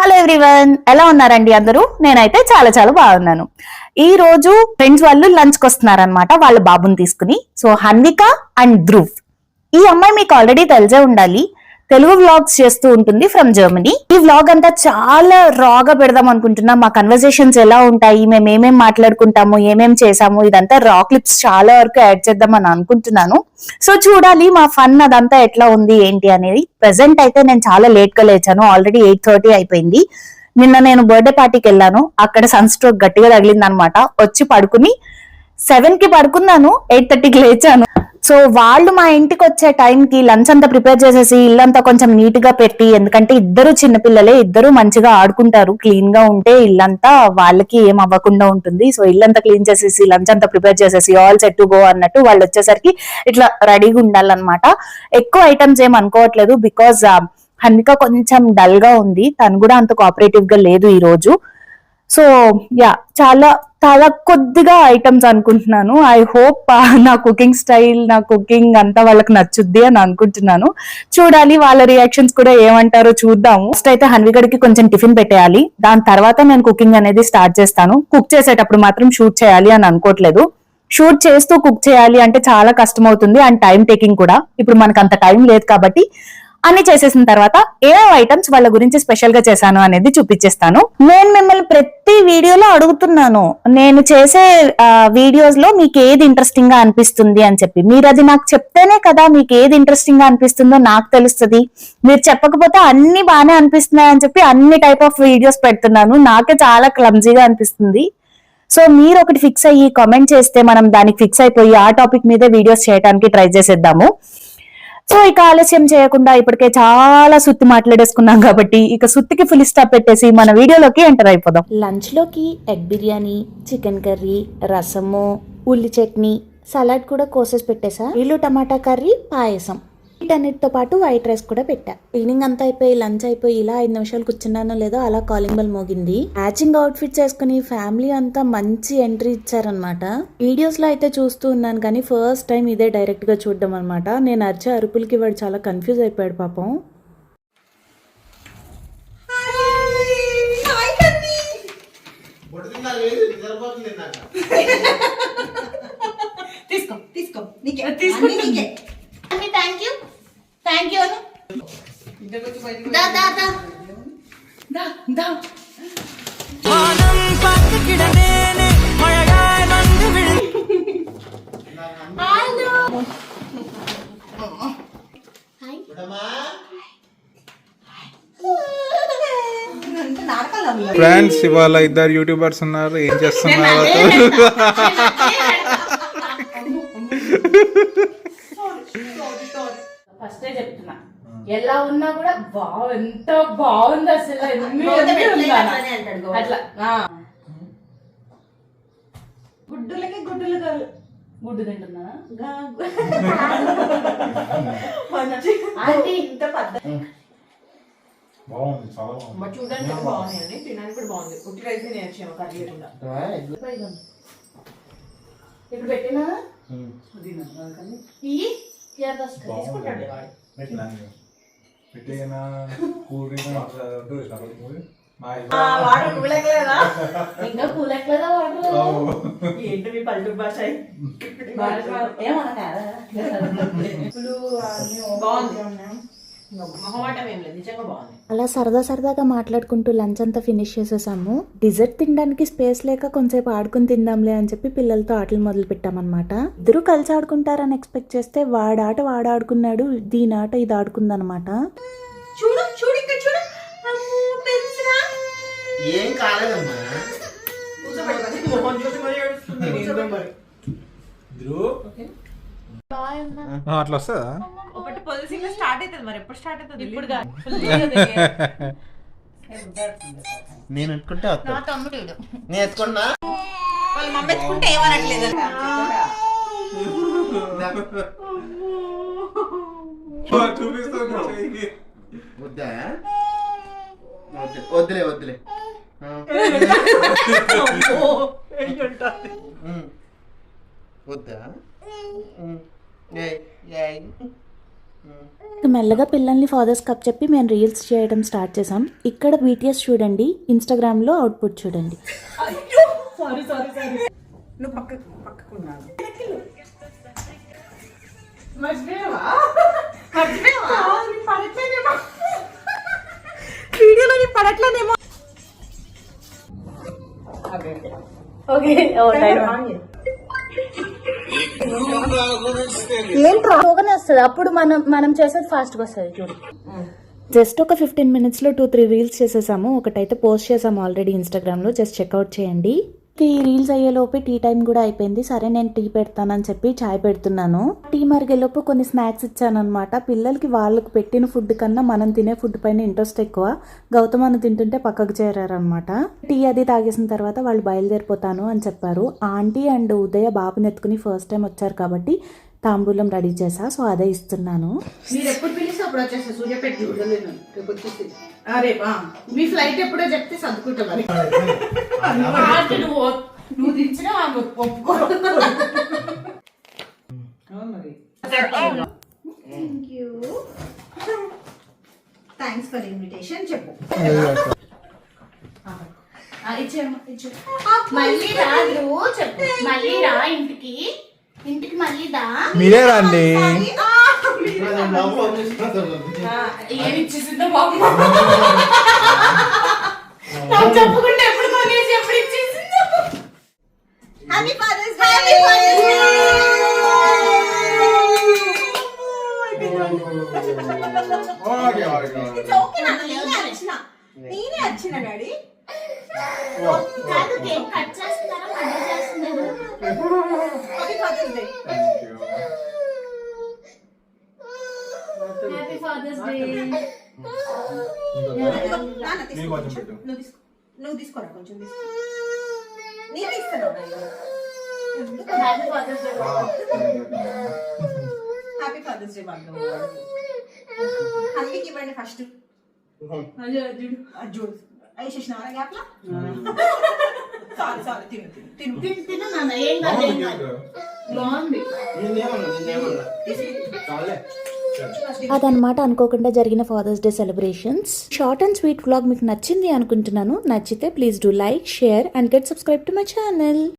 Hello everyone ఎలా ఉన్నారండి అందరూ? నేనైతే చాలా చాలా బాగున్నాను. ఈ రోజు ఫ్రెండ్స్ వాళ్ళు లంచ్కి వస్తున్నారనమాట వాళ్ళ బాబుని తీసుకుని. So Hanvika and Dhruv. ఈ అమ్మాయి మీకు ఆల్రెడీ తెలిసే ఉండాలి. తెలుగు వ్లాగ్స్ చేస్తూ ఉంటుంది ఫ్రమ్ జర్మనీ ఈ వ్లాగ్ అంతా చాలా రాగా పెడదాం అనుకుంటున్నా. మా కన్వర్సేషన్స్ ఎలా ఉంటాయి? మేము ఏమేం మాట్లాడుకుంటాము? ఏమేం చేసాము ఇదంతా రా క్లిప్స్ చాలా వరకు యాడ్ చేద్దాం అని అనుకుంటున్నాను. సో చూడాలి మా ఫన్ అదంతా ఎట్లా ఉంది ఏంటి అనేది. ప్రెసెంట్ అయితే నేను చాలా లేట్గా లేచాను. ఆల్రెడీ ఎయిట్ థర్టీ అయిపోయింది. నిన్న నేను బర్త్డే పార్టీకి వెళ్ళాను. అక్కడ సన్ స్ట్రోక్ గట్టిగా తగిలింది అనమాట వచ్చి పడుకుని సెవెన్కి పడుకున్నాను ఎయిట్ థర్టీకి లేచాను. సో వాళ్ళు మా ఇంటికి వచ్చే టైంకి లంచ్ అంతా ప్రిపేర్ చేసేసి ఇల్లంతా కొంచెం నీట్గా పెట్టి ఎందుకంటే ఇద్దరు చిన్నపిల్లలే ఇద్దరు మంచిగా ఆడుకుంటారు. క్లీన్గా ఉంటే ఇల్లంతా వాళ్ళకి ఏం అవ్వకుండా ఉంటుంది. సో ఇల్లంతా క్లీన్ చేసేసి లంచ్ అంతా ప్రిపేర్ చేసేసి ఆల్ సెట్ టు గో అన్నట్టు వాళ్ళు వచ్చేసరికి ఇట్లా రెడీగా ఉండాలన్నమాట. ఎక్కువ ఐటమ్స్ ఏం అనుకోవట్లేదు బికాజ్ హన్విక కొంచెం డల్గా ఉంది. తను కూడా అంత కోఆపరేటివ్గా లేదు ఈ రోజు సో యా చాలా చాలా కొద్దిగా ఐటమ్స్ అనుకుంటున్నాను. ఐ హోప్ నా కుకింగ్ స్టైల్ నా కుకింగ్ అంతా వాళ్ళకి నచ్చుద్ది అని అనుకుంటున్నాను. చూడాలి వాళ్ళ రియాక్షన్స్ కూడా ఏమంటారో చూద్దాము. ఫస్ట్ అయితే హన్విగడికి కొంచెం టిఫిన్ పెట్టేయాలి. దాని తర్వాత నేను కుకింగ్ అనేది స్టార్ట్ చేస్తాను. కుక్ చేసేటప్పుడు మాత్రం షూట్ చేయాలి అని అనుకోవట్లేదు షూట్ చేస్తూ కుక్ చేయాలి అంటే చాలా కష్టం అవుతుంది అండ్ టైం టేకింగ్ కూడా. ఇప్పుడు మనకు అంత టైం లేదు కాబట్టి అన్ని చేసేసిన తర్వాత ఏ ఐటమ్స్ వాళ్ళ గురించి స్పెషల్గా చేశాను అనేది చూపించేస్తాను నేను మిమ్మల్ని ప్రతి వీడియోలో అడుగుతున్నాను. నేను చేసే వీడియోస్లో మీకు ఏది ఇంట్రెస్టింగ్గా అనిపిస్తుంది అని చెప్పి. మీరు అది నాకు చెప్తేనే కదా మీకు ఏది ఇంట్రెస్టింగ్గా అనిపిస్తుందో నాకు తెలుస్తుంది. మీరు చెప్పకపోతే అన్ని బాగానే అనిపిస్తున్నాయి అని చెప్పి అన్ని టైప్ ఆఫ్ వీడియోస్ పెడుతున్నాను. నాకే చాలా క్లమ్జీగా అనిపిస్తుంది. సో మీరు ఒకటి ఫిక్స్ అయ్యి కామెంట్ చేస్తే మనం దానికి ఫిక్స్ అయిపోయి ఆ టాపిక్ మీదే వీడియోస్ చేయడానికి ట్రై చేసేద్దాము. సో ఇక ఆలస్యం చేయకుండా ఇప్పటికే చాలా సుత్తి మాట్లాడేసుకున్నాం కాబట్టి ఇక సుత్తికి ఫుల్ స్టాప్ పెట్టేసి మన వీడియోలోకి ఎంటర్ అయిపోదాం. లంచ్లోకి ఎగ్ బిర్యానీ చికెన్ కర్రీ రసము ఉల్లి చట్నీ సలాడ్ కూడా కోసేసి పెట్టేసా? వీళ్ళు టమాటా కర్రీ పాయసం. వీటన్నిటితో పాటు వైట్ రైస్ కూడా పెట్టా. ఈవినింగ్ అంతా అయిపోయి లంచ్ అయిపోయి ఇలా ఐదు నిమిషాలు కూర్చున్నానో లేదో అలా కాలింగ్ బెల్ మోగింది. మ్యాచింగ్ అవుట్ ఫిట్స్ వేసుకుని ఫ్యామిలీ అంతా మంచి ఎంట్రీ ఇచ్చారనమాట వీడియోస్లో అయితే చూస్తూ ఉన్నాను కానీ ఫస్ట్ టైం ఇదే డైరెక్ట్గా చూడడం అనమాట నేను అరిచే అరుపులకి వాడు చాలా కన్ఫ్యూజ్ అయిపోయాడు పాపం. తీసుకో తీసుకో నీకే. తీసుకుంటుంది thank you thank you Anu దా దా దా దా దా ఫ్రెండ్స్ ఇవాళ ఇద్దరు యూట్యూబర్స్ ఉన్నారు. ఏం చేస్తున్నారు? ఫస్టే చెప్తున్నా. ఎలా ఉన్నా కూడా బాగు ఎంత బాగుంది అసలు? అట్లా ఆ. గుడ్డులకి గుడ్డులు కాదు గుడ్డు తింటున్నా ఇంత పెద్ద బాగుంది చాలా బాగుంది. బాగున్నాయండి తినడానికి కూడా బాగుంది. ఉట్టి రైస్ నేర్చాము కర్రీ లేకుండా. ఇప్పుడు పెట్టినా. తీసుకుంటాడు వాడు పెట్టేనా వాడు నువ్వులేకలేదా ఇంకా కూలెట్లేదా వాటర్ ఏంటి మీ పల్లెటూరు భాష ఏమన్నా బాగుంది మొహమాటం ఏం లేదు నిజంగా బాగుంది అలా సరదా సరదాగా మాట్లాడుకుంటూ లంచ్ అంతా ఫినిష్ చేసేసాము. డిజర్ట్ తినడానికి స్పేస్ లేక కొంచెంసేపు ఆడుకుని తిందాంలే అని చెప్పి పిల్లలతో ఆటలు మొదలు పెట్టామన్నమాట. ఇద్దరు కలిసి ఆడుకుంటారని ఎక్స్పెక్ట్ చేస్తే వాడాట వాడు ఆడుకున్నాడు దీని ఆట ఇది ఆడుకుందనమాట చూడు ఇక్కడ? ఏం కాలేదమ్మా. అట్లా వస్తుందా? ఒకటి పొజిషన్ స్టార్ట్ అవుతుంది మరి. ఎప్పుడు స్టార్ట్ అవుతుంది ఇప్పుడు నేను ఎత్తుకుంటే నా తమ్ముడు నేను ఎత్తుకున్నా వాళ్ళ మమ్మీ ఎత్తుకుంటే ఏమనట్లేదు వద్దా? వద్దు- వద్దులే వద్దులే. వద్దా? మెల్లగా పిల్లల్ని ఫాదర్స్ కప్ చెప్పి మేము రీల్స్ చేయడం స్టార్ట్ చేసాం. ఇక్కడ బీటీఎస్ చూడండి ఇన్స్టాగ్రామ్లో అవుట్పుట్ చూడండి. నువ్వు పక్క పక్కకున్నాను మర్చిపోయావా? మర్చిపోయావా? పడట్లేదేమో. వీడియోలో నీ పడట్లేదేమో. ఓకే స్లోగానే వస్తుంది అప్పుడు మనం మనం చేసేది ఫాస్ట్గా వస్తుంది చూడు. జస్ట్ ఒక ఫిఫ్టీన్ మినిట్స్లో టూ త్రీ రీల్స్ చేసేసాము. ఒకటైతే పోస్ట్ చేసాము ఆల్రెడీ ఇన్స్టాగ్రామ్లో జస్ట్ చెక్అవుట్ చేయండి. ఈ రీల్స్ అయ్యేలోపే టీ టైం కూడా అయిపోయింది. సరే నేను టీ పెడతానని చెప్పి చాయ్ పెడుతున్నాను. టీ మరిగేలోపు కొన్ని స్నాక్స్ ఇచ్చానమాట పిల్లలకి వాళ్ళకి పెట్టిన ఫుడ్ కన్నా మనం తినే ఫుడ్ పైన ఇంట్రెస్ట్ ఎక్కువ. గౌతమ్ అని తింటుంటే పక్కకు చేరారనమాట టీ అది తాగేసిన తర్వాత వాళ్ళు బయలుదేరిపోతాను అని చెప్పారు. ఆంటీ అండ్ ఉదయ బాబుని ఎత్తుకుని ఫస్ట్ టైం వచ్చారు కాబట్టి తాంబూలం రెడీ చేసా. సో అదే ఇస్తున్నాను. మీరు ఎప్పుడు అప్పుడు వచ్చేస్తా సూర్యాపేట చూడలేదు రేపు వచ్చేసి. రేపా మీ ఫ్లైట్ ఎప్పుడో చెప్తే సర్దుకుంటా మరి. నువ్వు ఒప్పుకో. మరి. థ్యాంక్స్ ఫర్ ఇన్విటేషన్ చెప్పు. మళ్ళీ రా నువ్వు చెప్పు. మళ్ళీ రా ఇంటికి. ఇంటికి మళ్ళీ దా. మీరే రండి. ఏమి ఇచ్చేసిందో బాబు నాకు చెప్పకుండా ఎప్పుడు కొనేసి ఎప్పుడు ఇచ్చేసిందో. Happy father's day happy father's నేనే వచ్చిన డాడీ కాదు కేక్ కట్ చేస్తున్నారా మళ్ళీ చేస్తున్నారా happy father's day happy father's day కొంచెం. నువ్వు తీసుకో. నువ్వు తీసుకోరా కొంచెం తీసుకో. నేను ఇస్తాను హ్యాపీ ఫాదర్స్ డే హల్వీకి ఇవ్వండి ఫస్ట్ చూడు వేసేసిన గ్యాప్ సారీ సారీ తిను తిను తిను. తిను నాన్న. ఏం కాదు ఏం కాదు బాగుంది. అదనమాట అనుకోకుండా జరిగిన father's day celebrations short and sweet vlog మీకు నచ్చింది అనుకుంటున్నాను. నచ్చితే please do like share and get subscribe to my channel